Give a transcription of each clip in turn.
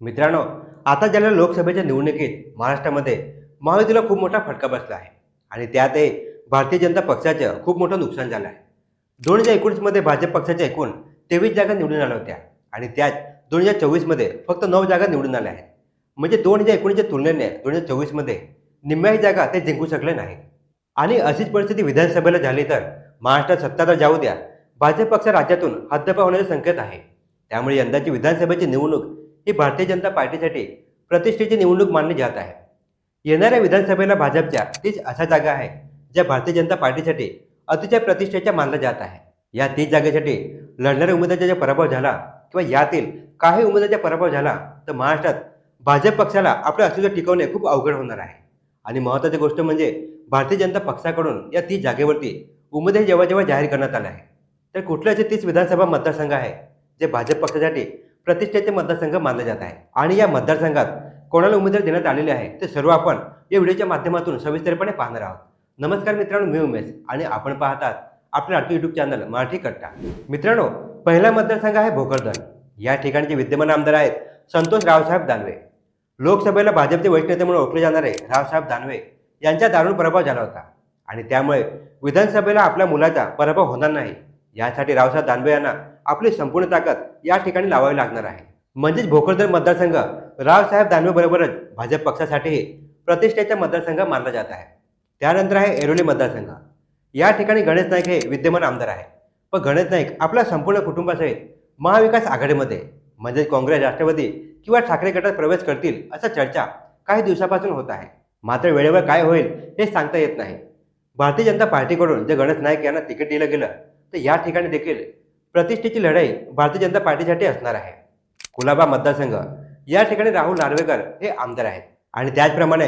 मित्रांनो आता ज्याला लोकसभेच्या निवडणुकीत महाराष्ट्रामध्ये महायुतीला खूप मोठा फटका बसला आहे आणि त्यातही भारतीय जनता पक्षाचं खूप मोठं नुकसान झालं आहे. दोन हजार एकोणीसमध्ये भाजप पक्षाच्या एकूण तेवीस जागा निवडून आल्या होत्या आणि त्यात दोन हजार चोवीसमध्ये फक्त नऊ जागा निवडून आल्या आहेत. म्हणजे दोन हजार एकोणीसच्या तुलनेने दोन हजार चोवीसमध्ये निम्म्याही जागा ते जिंकू शकले नाही आणि अशीच परिस्थिती विधानसभेला झाली तर महाराष्ट्रात सत्ता जाऊ द्या भाजप पक्ष राज्यातून हद्दपा होण्याचे संकेत आहे. त्यामुळे यंदाची विधानसभेची निवडणूक ही भारतीय जनता पार्टीसाठी प्रतिष्ठेची निवडणूक मानली जात आहे. येणाऱ्या विधानसभेला भाजपच्या तीच अशा जागा आहे ज्या भारतीय जनता पार्टीसाठी अतिशय प्रतिष्ठेच्या मानल्या जात आहे. या तीच जागेसाठी लढणाऱ्या उमेदवाराचा जर पराभव झाला किंवा यातील काही उमेदवाराचा पराभव झाला तर महाराष्ट्रात भाजप पक्षाला आपलं अस्तित्व टिकवणे खूप अवघड होणार आहे. आणि महत्त्वाची गोष्ट म्हणजे भारतीय जनता पक्षाकडून या तीस जागेवरती उमेदवार जेव्हा जेव्हा जाहीर करण्यात आला आहे तर कुठले असे तीस विधानसभा मतदारसंघ आहे जे भाजप पक्षासाठी प्रतिष्ठेचे मतदारसंघ मानले जात आहे. आणि या मतदारसंघात कोणाला उमेदवार देण्यात आलेले आहे ते सर्व आपण या व्हिडिओच्या माध्यमातून सविस्तरपणे पाहणार आहोत. नमस्कार मित्रांनो मी उमेश आणि आपण पाहतात आपलं लाडकं युट्यूब चॅनल मराठी कट्टा. मित्रांनो पहिला मतदारसंघ आहे भोकरदन. या ठिकाणचे विद्यमान आमदार आहेत संतोष रावसाहेब दानवे. लोकसभेला भाजपचे वरिष्ठ नेते म्हणून ओळखले जाणारे रावसाहेब दानवे यांचा दारुण पराभव झाला होता. आणि त्यामुळे विधानसभेला आपल्या मुलाचा पराभव होणार नाही. यासाठी रावसाहेब दानवे यांना आपली संपूर्ण ताकद या ठिकाणी लावावी लागणार आहे. म्हणजेच भोकरदर मतदारसंघ रावसाहेब दानवे बरोबरच भाजप पक्षासाठीही प्रतिष्ठेचा मतदारसंघ मानला जात आहे. त्यानंतर आहे एरोली मतदारसंघ. या ठिकाणी गणेश नाईक हे विद्यमान आमदार आहे. पण गणेश नाईक आपल्या संपूर्ण कुटुंबासहित महाविकास आघाडीमध्ये म्हणजेच काँग्रेस राष्ट्रवादी किंवा ठाकरे गटात प्रवेश करतील असा चर्चा काही दिवसापासून होत आहे. मात्र वेळेवर काय होईल हे सांगता येत नाही. भारतीय जनता पार्टीकडून जर गणेश नाईक यांना तिकीट दिलं गेलं तर या ठिकाणी देखील प्रतिष्ठेची लढाई भारतीय जनता पार्टीसाठी असणार आहे. कुलाबा मतदारसंघ या ठिकाणी राहुल नार्वेकर हे आमदार आहेत. आणि त्याचप्रमाणे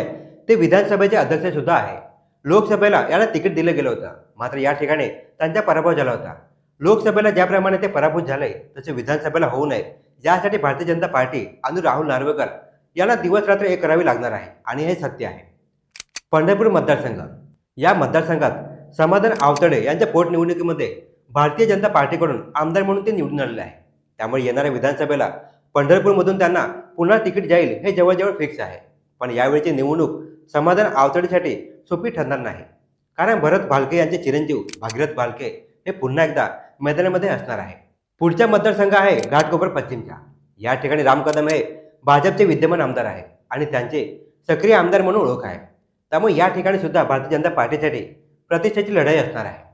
ते विधानसभेचे अध्यक्ष सुद्धा आहे. लोकसभेला याला तिकीट दिलं गेलं होतं. मात्र या ठिकाणी त्यांचा पराभव झाला होता. लोकसभेला ज्याप्रमाणे ते पराभूत झाले तसे विधानसभेला होऊ नये. यासाठी भारतीय जनता पार्टी आणि राहुल नार्वेकर यांना दिवस रात्र एक करावी लागणार आहे. आणि हे सत्य आहे. पंढरपूर मतदारसंघ या मतदारसंघात समाधान आवतडे यांच्या पोटनिवडणुकीमध्ये भारतीय जनता पार्टीकडून आमदार म्हणून ते निवडून आलेले आहे. त्यामुळे येणाऱ्या विधानसभेला पंढरपूरमधून त्यांना पुन्हा तिकीट जाईल हे जवळजवळ फिक्स आहे. पण यावेळची निवडणूक समाधान आवचडीसाठी सोपी ठरणार नाही. कारण भरत भालके यांचे चिरंजीव भागीरथ भालके हे पुन्हा एकदा मैदानामध्ये असणार आहे. पुढचा मतदारसंघ आहे घाटकोपर पश्चिमचा या ठिकाणी राम कदम हे भाजपचे विद्यमान आमदार आहे आणि त्यांचे सक्रिय आमदार म्हणून ओळख आहे. त्यामुळे या ठिकाणी सुद्धा भारतीय जनता पार्टीसाठी प्रतिष्ठेची लढाई असणार आहे.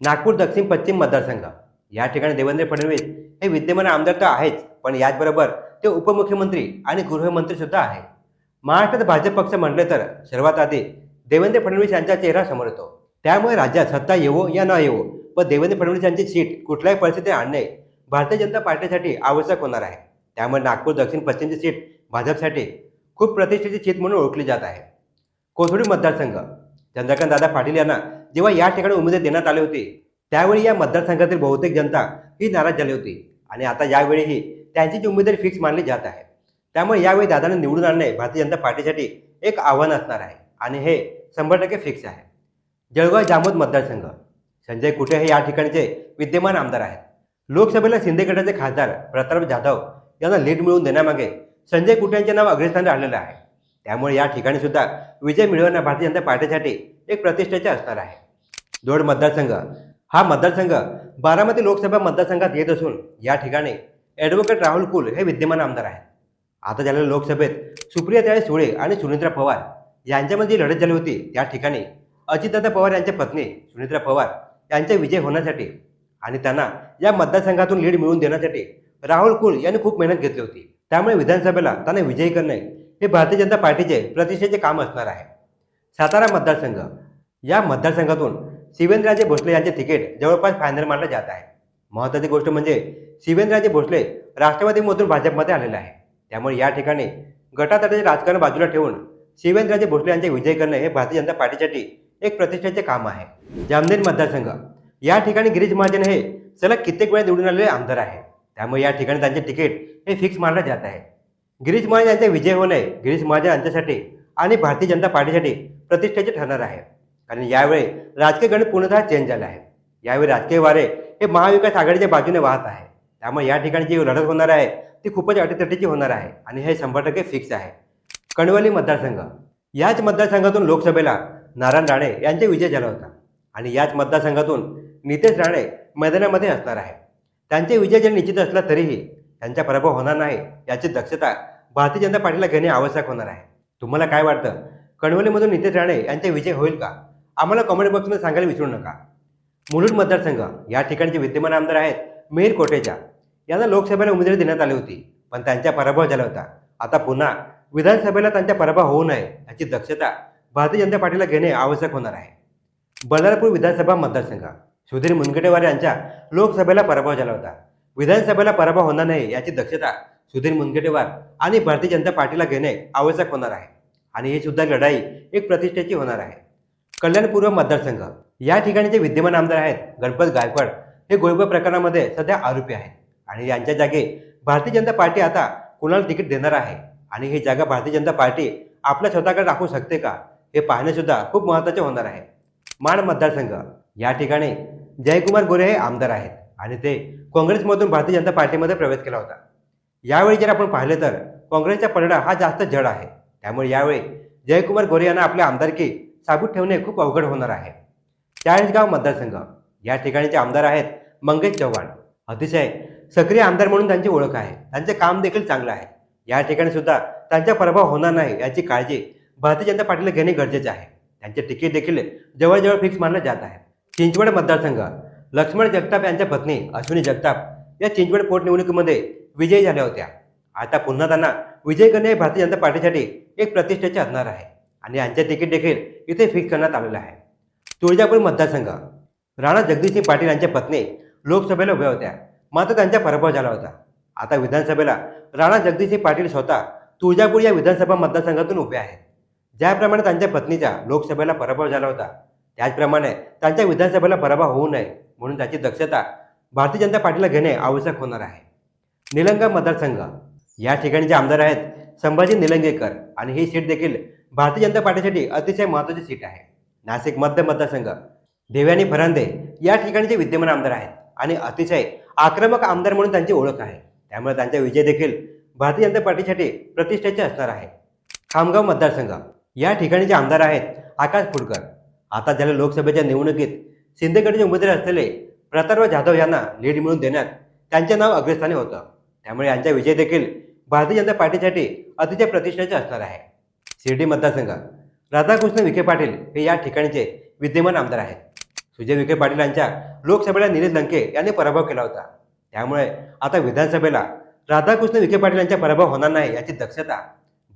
नागपूर दक्षिण पश्चिम मतदारसंघ. या ठिकाणी देवेंद्र फडणवीस हे विद्यमान आमदार तर आहेच पण याचबरोबर ते उपमुख्यमंत्री आणि गृहमंत्री सुद्धा आहे. महाराष्ट्रात भाजप पक्ष म्हटले तर सर्वात आधी देवेंद्र फडणवीस यांचा चेहरा समोर येतो. त्यामुळे राज्यात सत्ता येवो या न येवो पण देवेंद्र फडणवीस यांची सीट कुठल्याही परिस्थितीत आणणे भारतीय जनता पार्टीसाठी आवश्यक होणार आहे. त्यामुळे नागपूर दक्षिण पश्चिमची सीट भाजपसाठी खूप प्रतिष्ठेची सीट म्हणून ओळखली जात आहे. कोथरूड मतदारसंघ. चंद्रकांत दादा पाटील यांना जेव्हा या ठिकाणी उमेदवार देण्यात आले होते त्यावेळी या मतदारसंघातील बहुतेक जनता ही नाराज झाली होती. आणि आता यावेळीही त्यांची जी उमेदवारी फिक्स मानली जात आहे. त्यामुळे यावेळी दादांना निवडून आणणे भारतीय जनता पार्टीसाठी एक आव्हान असणार आहे. आणि हे शंभर टक्के फिक्स आहे. जळगाव जामोद मतदारसंघ. संजय कुटे हे या ठिकाणचे विद्यमान आमदार आहेत. लोकसभेला शिंदे गटाचे खासदार प्रताप जाधव यांना लीड मिळवून देण्यामागे संजय कुटे यांचे नाव अग्रस्थानी राहिलेलं आहे. त्यामुळे या ठिकाणी सुद्धा विजय मिळवणं भारतीय जनता पार्टीसाठी एक प्रतिष्ठेचे असणार आहे. धोड मतदारसंघ. हा मतदारसंघ बारामती लोकसभा मतदारसंघात येत असून या ठिकाणी ॲडव्होकेट राहुल कुल हे विद्यमान आमदार आहेत. आता झालेल्या लोकसभेत सुप्रिया त्याळे सुळे आणि सुनित्रा पवार यांच्यामध्ये जी लढत झाली होती. त्या ठिकाणी अजितदादा पवार यांच्या पत्नी सुनित्रा पवार यांचा विजय होण्यासाठी आणि त्यांना या मतदारसंघातून लीड मिळवून देण्यासाठी राहुल कुल यांनी खूप मेहनत घेतली होती. त्यामुळे विधानसभेला त्यांना विजयी करणे हे भारतीय जनता पार्टीचे प्रतिष्ठेचे काम असणार आहे. सातारा मतदारसंघ या मतदारसंघातून शिवेंद्रराजे भोसले यांचे तिकीट जवळपास फायनल मानलं जात आहे. महत्त्वाची गोष्ट म्हणजे शिवेंद्रराजे भोसले राष्ट्रवादीमधून भाजपमध्ये आलेले आहे. त्यामुळे या ठिकाणी गटातटाचे राजकारण बाजूला ठेवून शिवेंद्रराजे भोसले यांचे विजय करणे हे भारतीय जनता पार्टीसाठी एक प्रतिष्ठेचे काम आहे. जामनेर मतदारसंघ या ठिकाणी गिरीश महाजन हे सलग कित्येक वेळा निवडून आलेले आमदार आहे त्यामुळे या ठिकाणी त्यांचे तिकीट हे फिक्स मानलं जात आहे. गिरीश महाजन यांचा विजय होणे गिरीश महाजन यांच्यासाठी आणि भारतीय जनता पार्टीसाठी प्रतिष्ठेचे ठरणार आहे. कारण यावेळी राजकीय गणित पूर्णतः चेंज झाला आहे यावेळी राजकीय वारे हे महाविकास आघाडीच्या बाजूने वाहत आहे. त्यामुळे या ठिकाणी जी लढत होणार आहे ती खूपच अटीतटीची होणार आहे आणि हे शंभर टक्के फिक्स आहे. कणवली मतदारसंघ. याच मतदारसंघातून लोकसभेला नारायण राणे यांचा विजय झाला होता. आणि याच मतदारसंघातून नितेश राणे मैदानामध्ये असणार आहे. त्यांचे विजय जरी निश्चित असला तरीही त्यांचा पराभव होणार नाही याची दक्षता भारतीय जनता पार्टीला घेणे आवश्यक होणार आहे. तुम्हाला काय वाटतं? कणवलीमधून नितेश राणे यांचा विजय होईल का? आम्हाला कॉमेंट बॉक्समध्ये सांगायला विसरू नका. मुलुंड मतदारसंघ या ठिकाणचे विद्यमान आमदार आहेत मेहर कोटेचा. यांना लोकसभेला उमेदवारी देण्यात आली होती पण त्यांचा पराभव झाला होता. आता पुन्हा विधानसभेला त्यांचा पराभव होऊ नये याची दक्षता भारतीय जनता पार्टीला घेणे आवश्यक होणार आहे. बल्लारपूर विधानसभा मतदारसंघ सुधीर मुनगंटेवार यांच्या लोकसभेला पराभव झाला होता. विधानसभेला पराभव होणार नाही याची दक्षता सुधीर मुनगंटीवार आणि भारतीय जनता पार्टीला घेणे आवश्यक होणार आहे. आणि ही सुद्धा लढाई एक प्रतिष्ठेची होणार आहे. कल्याणपूर्व मतदारसंघ. या ठिकाणी जे विद्यमान आमदार आहेत गणपत गायकवाड हे गोळीबार प्रकरणामध्ये सध्या आरोपी आहेत. आणि यांच्या जागे भारतीय जनता पार्टी आता कुणाला तिकीट देणार आहे? आणि ही जागा भारतीय जनता पार्टी आपल्या स्वतःकडे राखू शकते का? हे पाहणेसुद्धा खूप महत्त्वाचे होणार आहे. माण मतदारसंघ. या ठिकाणी जयकुमार गोरे हे आमदार आहेत. आणि ते काँग्रेसमधून भारतीय जनता पार्टीमध्ये प्रवेश केला होता. यावेळी जर आपण पाहिलं तर काँग्रेसचा पलडा हा जास्त जड आहे. त्यामुळे यावेळी जयकुमार गोरे यांना आपल्या आमदारकी साबूत ठेवणे खूप अवघड होणार आहे. चाळीसगाव मतदारसंघ. या ठिकाणचे आमदार आहेत मंगेश चव्हाण. अतिशय सक्रिय आमदार म्हणून त्यांची ओळख आहे. त्यांचे काम देखील चांगलं आहे. या ठिकाणी सुद्धा त्यांचा प्रभाव होणार नाही याची काळजी भारतीय जनता पार्टीला घेणे गरजेचे आहे. त्यांचे तिकीट देखील जवळजवळ फिक्स मानलं जात आहे. चिंचवड मतदारसंघ. लक्ष्मण जगताप यांच्या पत्नी अश्विनी जगताप या चिंचवड पोटनिवडणुकीमध्ये विजयी झाल्या होत्या. आता पुन्हा त्यांना विजय करणे हे भारतीय जनता पार्टीसाठी एक प्रतिष्ठेचे असणार आहे. आणि यांचे तिकीट देखील इथे फिक्स करण्यात आलेलं आहे. तुळजापूर मतदारसंघ. राणा जगदीशसिंग पाटील यांच्या पत्नी लोकसभेला उभ्या होत्या. मात्र त्यांचा पराभव झाला होता. आता विधानसभेला राणा जगदीशसिंग पाटील स्वतः तुळजापूर या विधानसभा मतदारसंघातून उभे आहेत. ज्याप्रमाणे त्यांच्या पत्नीचा लोकसभेला पराभव झाला होता त्याचप्रमाणे त्यांच्या विधानसभेला पराभव होऊ नये म्हणून त्याची दक्षता भारतीय जनता पार्टीला घेणे आवश्यक होणार आहे. निलंगा मतदारसंघ या ठिकाणचे आमदार आहेत संभाजी निलंगेकर आणि ही सीट देखील भारतीय जनता पार्टीसाठी अतिशय महत्त्वाची सीट आहे. नाशिक मध्य मतदारसंघ देवयानी फरांदे या ठिकाणचे विद्यमान आमदार आहेत आणि अतिशय आक्रमक आमदार म्हणून त्यांची ओळख आहे. त्यामुळे त्यांचा विजय देखील भारतीय जनता पार्टीसाठी प्रतिष्ठेचे असणार आहे. खामगाव मतदारसंघ या ठिकाणचे आमदार आहेत आकाश फुडकर. आता झाल्या लोकसभेच्या निवडणुकीत शिंदेगडचे उमेदवार असलेले प्रतापराव जाधव यांना लीड मिळून देण्यात त्यांचे नाव अग्रस्थानी होतं. त्यामुळे यांचा विजय देखील भारतीय जनता पार्टीसाठी अतिशय प्रतिष्ठेचे असणार आहे. शिर्डी मतदारसंघ राधाकृष्ण विखे पाटील हे या ठिकाणचे विद्यमान आमदार आहेत. सुजय विखे पाटील यांच्या लोकसभेला निलेश लंके यांनी पराभव केला होता. त्यामुळे आता विधानसभेला राधाकृष्ण विखे पाटील यांचा पराभव होणार नाही याची दक्षता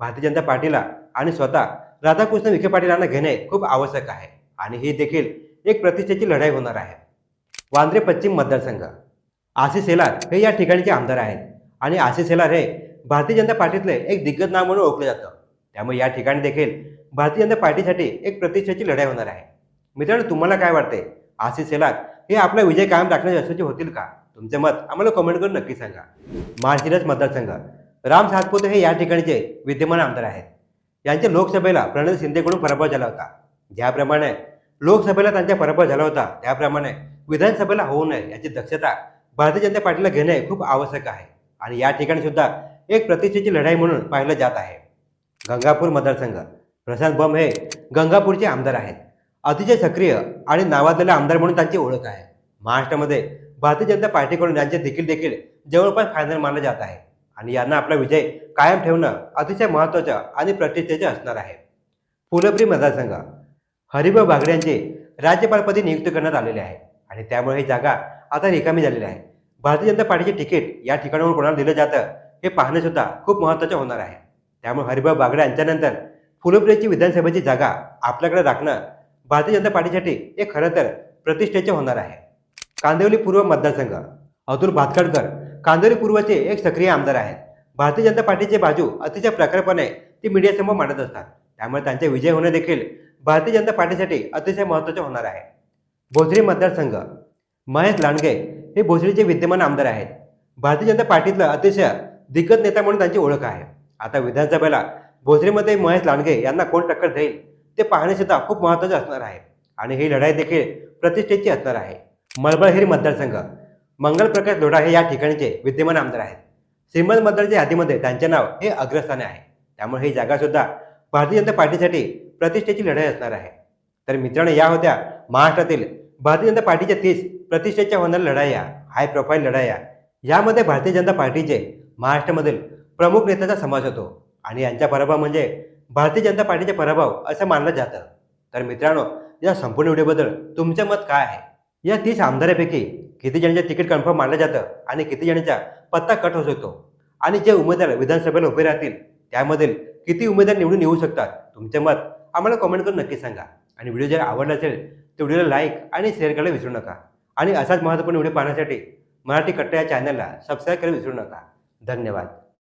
भारतीय जनता पार्टीला आणि स्वतः राधाकृष्ण विखे पाटील यांना घेणे खूप आवश्यक आहे आणि ही देखील एक प्रतिष्ठेची लढाई होणार आहे. वांद्रे पश्चिम मतदारसंघ आशिष शेलार हे या ठिकाणचे आमदार आहेत. आणि आशिष शेलार हे भारतीय जनता पार्टीतले एक दिग्गज नाव म्हणून ओळखले जातं. त्यामुळे या ठिकाणी देखील भारतीय जनता पार्टीसाठी एक प्रतिष्ठेची लढाई होणार आहे. मित्रांनो तुम्हाला काय वाटते आशिष शेलार हे आपला विजय कायम राखण्याचे यशस्वी होतील का? तुमचे मत आम्हाला कमेंट करून नक्की सांगा. माळशिरस मतदारसंघ. राम सातपुते हे या ठिकाणचे विद्यमान आमदार आहेत. यांच्या लोकसभेला प्रणित शिंदेकडून पराभव झाला होता. ज्याप्रमाणे लोकसभेला त्यांचा पराभव झाला होता त्याप्रमाणे विधानसभेला होऊ नये याची दक्षता भारतीय जनता पार्टीला घेणे खूप आवश्यक आहे. आणि या ठिकाणी सुद्धा एक प्रतिष्ठेची लढाई म्हणून पाहिलं जात आहे. गंगापूर मतदारसंघ प्रशांत बम हे गंगापूरचे आमदार आहेत. अतिशय सक्रिय आणि नावाजलेले आमदार म्हणून त्यांची ओळख आहे. महाराष्ट्रामध्ये भारतीय जनता पार्टीकडून यांचे देखील देखील जवळपास फायनल मानलं जात आहे. आणि यांना आपला विजय कायम ठेवणं अतिशय महत्त्वाचं आणि प्रतिष्ठेचे असणार आहे. फुलप्री मतदारसंघ हरिभाऊ बागडे यांचे राज्यपालपदी नियुक्त करण्यात आलेले आहे. आणि त्यामुळे ही जागा आता रिकामी झालेली आहे. भारतीय जनता पार्टीचे तिकीट या ठिकाणावर कोणाला दिलं जातं हे पाहणे सुद्धा खूप महत्त्वाचं होणार आहे. त्यामुळे हरिभाऊ बागडे यांच्यानंतर फुलंब्रेची विधानसभेची जागा आपल्याकडे राखणं भारतीय जनता पार्टीसाठी हे खरं तर प्रतिष्ठेचे होणार आहे. कांदिवली पूर्व मतदारसंघ अतुल भातखडकर कांदिवली पूर्वचे एक सक्रिय आमदार आहेत. भारतीय जनता पार्टीचे बाजू अतिशय प्रखरपणे ते मीडियासमोर मांडत असतात. त्यामुळे त्यांचे विजय होणे देखील भारतीय जनता पार्टीसाठी अतिशय महत्त्वाचे होणार आहे. भोसरी मतदारसंघ महेश लांडगे हे भोसरीचे विद्यमान आमदार आहेत. भारतीय जनता पार्टीतला अतिशय दिग्गज नेता म्हणून त्यांची ओळख आहे. आता विधानसभेला भोसरीमध्ये महेश लांडगे यांना कोण टक्कर देईल ते पाहणे सुद्धा खूप महत्त्वाचे असणार आहे. आणि ही लढाई देखील प्रतिष्ठेची असणार आहे. मलबळहिरी मतदारसंघ मंगल प्रकाश लोढा हे या ठिकाणचे विद्यमान आमदार आहेत. श्रीमंत मतदारच्या यादीमध्ये त्यांचे नाव हे अग्रस्थाने आहे. त्यामुळे ही जागा सुद्धा भारतीय जनता पार्टीसाठी प्रतिष्ठेची लढाई असणार आहे. तर मित्रांनो या होत्या महाराष्ट्रातील भारतीय जनता पार्टीच्या तीस प्रतिष्ठेच्या होणाऱ्या लढाया हाय प्रोफाईल लढाया यामध्ये भारतीय जनता पार्टीचे महाराष्ट्रामधील प्रमुख नेत्याचा समावेश होतो. आणि यांचा पराभव म्हणजे भारतीय जनता पार्टीचा पराभव असं मानलं जातं. तर मित्रांनो या संपूर्ण व्हिडिओबद्दल तुमचं मत काय आहे? या तीस आमदारापैकी किती जणांचे तिकीट कन्फर्म मानलं जातं आणि किती जणांचा पत्ता कट होऊ शकतो? आणि जे उमेदवार विधानसभेला उभे राहतील त्यामधील किती उमेदवार निवडून येऊ शकतात? तुमचे मत आम्हाला कमेंट करून नक्की सांगा. आणि व्हिडिओ जर आवडला असेल तर व्हिडिओला लाईक आणि शेअर करायला विसरू नका. आणि असाच महत्त्वपूर्ण व्हिडिओ पाहण्यासाठी मराठी कट्टा या चॅनलला सबस्क्राईब करायला विसरू नका. धन्यवाद.